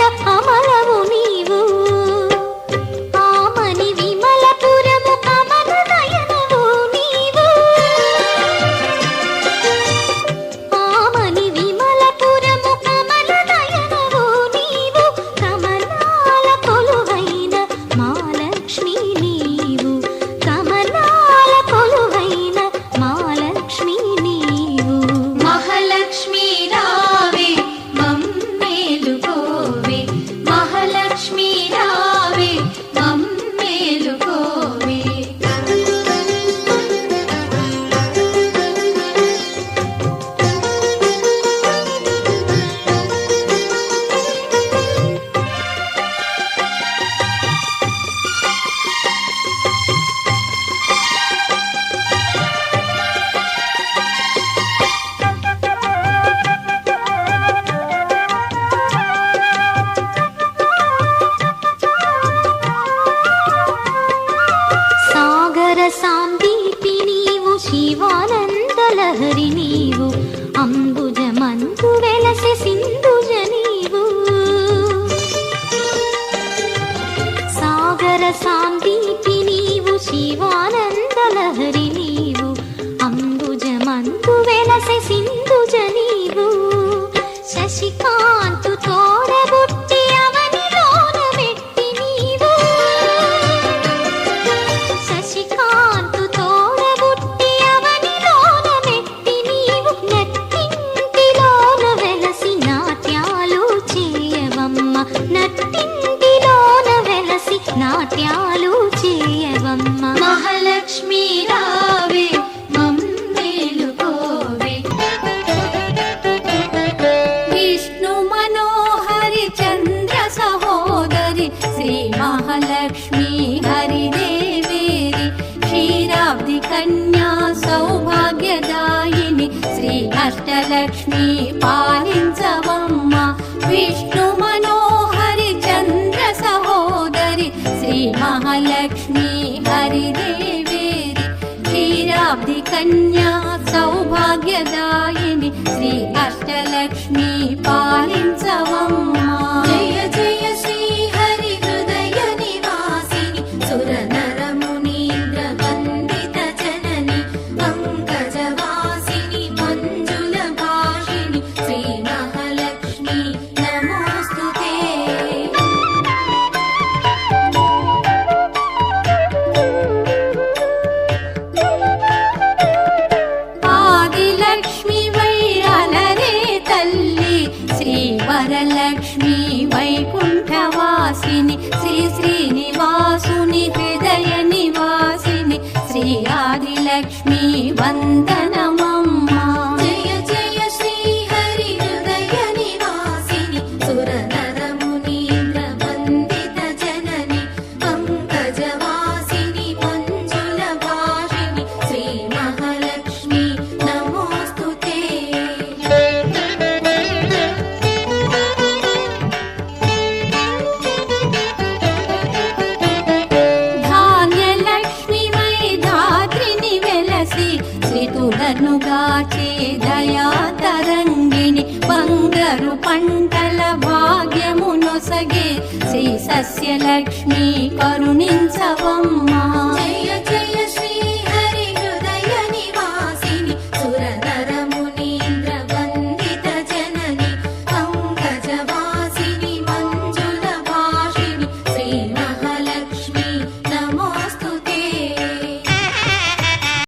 అమలవు నీ అష్టలక్ష్మి పాలించవమ్మ. విష్ణు మనోహరి చంద్ర సహోదరి. శ్రీ మహాలక్ష్మి హరిదేవేరి. క్షీరాబ్ది కన్యా సౌభాగ్యదాయిని. శ్రీ అష్టలక్ష్మి Sees పంటల భాగ్యమునొసగే శ్రీ సస్యలక్ష్మి కరుణించవమ్మా. జయ జయ